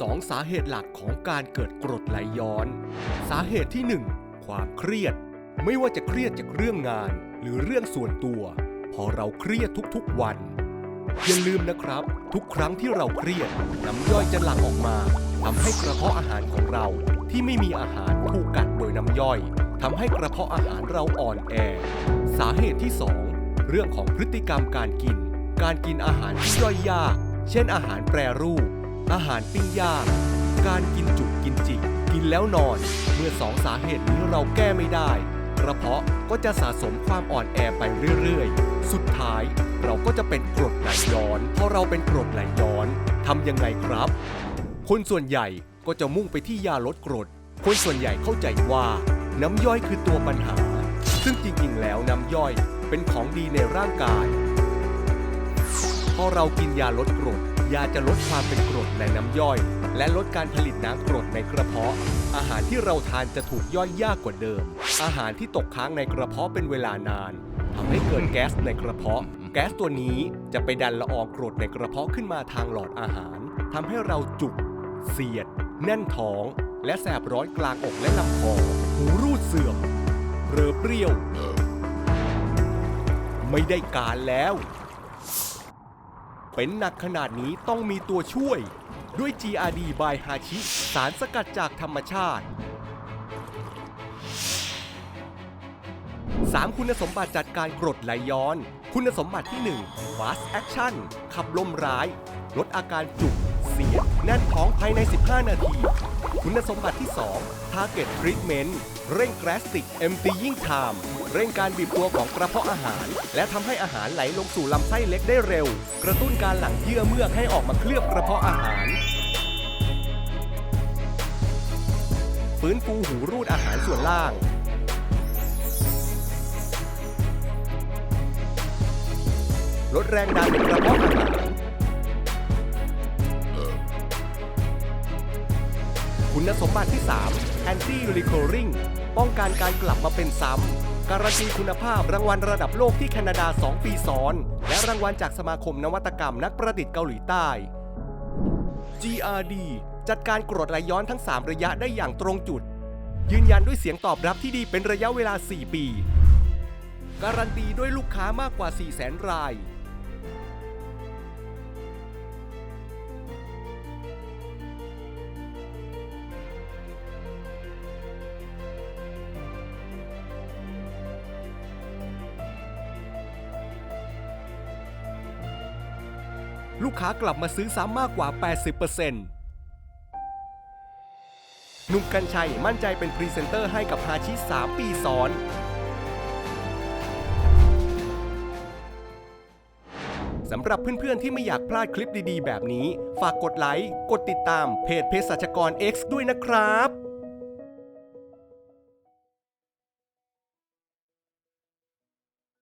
สองสาเหตุหลักของการเกิดกรดไหลย้อน สาเหตุที่หนึ่งความเครียด ไม่ว่าจะเครียดจากเรื่องงาน หรือเรื่องส่วนตัว พอเราเครียดทุกๆวัน อย่าลืมนะครับ ทุกครั้งที่เราเครียดน้ำย่อยจะหลั่งออกมาทำให้กระเพาะอาหารของเราที่ไม่มีอาหารถูกกัดโดยน้ำย่อยทำให้กระเพาะอาหารเราอ่อนแอ สาเหตุที่ 2 เรื่องของพฤติกรรมการกิน การกินอาหารที่ย่อยยาก เช่นอาหารแปรรูป อาหารปิ้งย่าง การกินจุกกินจิก กินแล้วนอน เมื่อสองสาเหตุนี้เราแก้ไม่ได้ กระเพาะก็จะสะสมความอ่อนแอไปเรื่อยๆ สุดท้ายเราก็จะเป็นกรดไหลย้อนพอเราเป็นกรดไหลย้อนทำยังไงครับ คนส่วนใหญ่ก็จะมุ่งไปที่ยาลดกรด คนส่วนใหญ่เข้าใจว่าน้ำย่อยคือตัวปัญหา ซึ่งจริงๆ แล้วน้ำย่อยเป็นของดีในร่างกาย พอเรากินยาลดกรด ยาจะลดความเป็นกรดในน้ำย่อย และลดการผลิตน้ำกรดในกระเพาะ อาหารที่เราทานจะถูกย่อยยากกว่าเดิม อาหารที่ตกค้างในกระเพาะเป็นเวลานานทำให้เกิดแก๊สในกระเพาะ แก๊สตัวนี้จะไปดันละอองกรดในกระเพาะขึ้นมาทางหลอดอาหารทำให้เราจุก เสียด แน่นท้อง และแสบร้อนกลางอกและลำคอ หูรูดเสื่อมเรอเปรี้ยว ไม่ได้การแล้ว เป็นหนักขนาดนี้ต้องมีตัวช่วย ด้วย GRD by Hachi สารสกัดจากธรรมชาติ 3 คุณสมบัติจัดการกรดไหลย้อน คุณสมบัติที่ 1 Fast Action ขับลมร้าย ลดอาการจุก เสียดแน่นท้องภายใน 15 นาที คุณสมบัติที่ 2 Target Treatment เร่ง Gastric Emptying Time เร่งการบีบตัวของกระเพาะอาหาร และทำให้อาหารไหลลงสู่ลำไส้เล็กได้เร็ว กระตุ้นการหลั่งเยื่อเมือกให้ออกมาเคลือบกระเพาะอาหาร ฟื้นฟูหูรูดอาหารส่วนล่างลดแรงดันในกระเพาะอาหาร คุณสมบัติที่ 3 Anti Recurring ป้องกันการกลับมาเป็นซ้ำ การันตีคุณภาพรางวัลระดับโลกที่แคนาดา 2 ปีซ้อน และรางวัลจากสมาคมนวัตกรรมนักประดิษฐ์เกาหลีใต้ GRD จัดการกรดไหลย้อนทั้ง 3 ระยะได้อย่างตรงจุด ยืนยันด้วยเสียงตอบรับที่ดีเป็นระยะเวลา 4 ปี การันตีด้วยลูกค้ามากกว่า 400,000 ราย ลูกค้ากลับมาซื้อซ้ำมากกว่า 80%หนุ่มกัญชัยมั่นใจเป็นพรีเซนเตอร์ให้กับฮาชิ 3 ปีซ้อน สำหรับเพื่อนๆที่ไม่อยากพลาดคลิปดีๆ แบบนี้ ฝากกดไลค์ กดติดตามเพจเพศสัชกร X ด้วยนะครับ